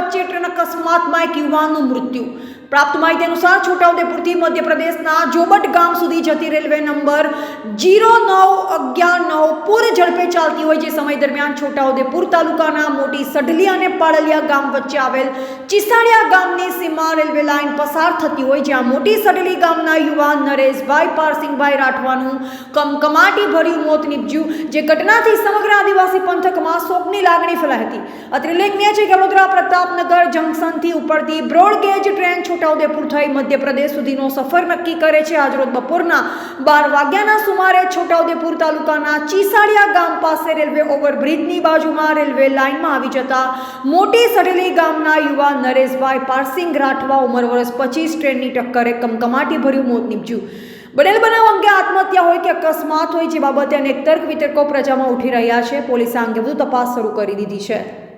વચ્ચે ટ્રેન અકસ્માતમાં એક યુવાનનું મૃત્યુ. પ્રાપ્ત માહિતી અનુસાર છોટાઉદેપુરથી મધ્યપ્રદેશના જોબટ ગામ સુધી જતી રેલવે નંબર જીરો નવ અગિયાર નવ પૂર ઝડપે ચાલતી હોય જે સમય દરમિયાન છોટાઉદેપુર તાલુકાના મોટી સઢલી અને પાળલિયા ગામ વચ્ચે આવેલ ચિસાણિયા ગામની સીમા રેલવે લાઇન પસાર થતી હોય જ્યાં મોટી સઢલી ગામના યુવાન નરેશભાઈ પારસિંહભાઈ રાઠવાનું કમકમાટી ભર્યું મોત નીપજ્યું. જે ઘટનાથી સમગ્ર આદિવાસી લાગણી ફેલાઈ હતી. અત્રે છે કે વડોદરા પ્રતાપનગર જંકશનથી ઉપડતી બ્રોડગેજ ટ્રેન છોટાઉદેપુર થઈ મધ્યપ્રદેશ સુધીનો સફર નક્કી કરે છે. આજરોજ બપોરના બાર વાગ્યાના સુમારે છોટાઉદેપુર તાલુકાના ચીસાડિયા ગામ પાસે રેલવે ઓવરબ્રિજની બાજુમાં રેલવે લાઇનમાં આવી જતા મોટી સડેલી ગામના યુવા નરેશભાઈ પારસિંગ રાઠવા ઉંમર વર્ષ પચીસ ટ્રેનની ટક્કરે કમકમાટી ભર્યું મોત નીપજ્યું. બનેલ બનાવ અંગે આત્મહત્યા અકસ્માત હોય જે બાબતે અનેક તર્ક વિતર્કો પ્રજામાં ઉઠી રહ્યા છે. પોલીસે આ અંગે વધુ તપાસ શરૂ કરી દીધી છે.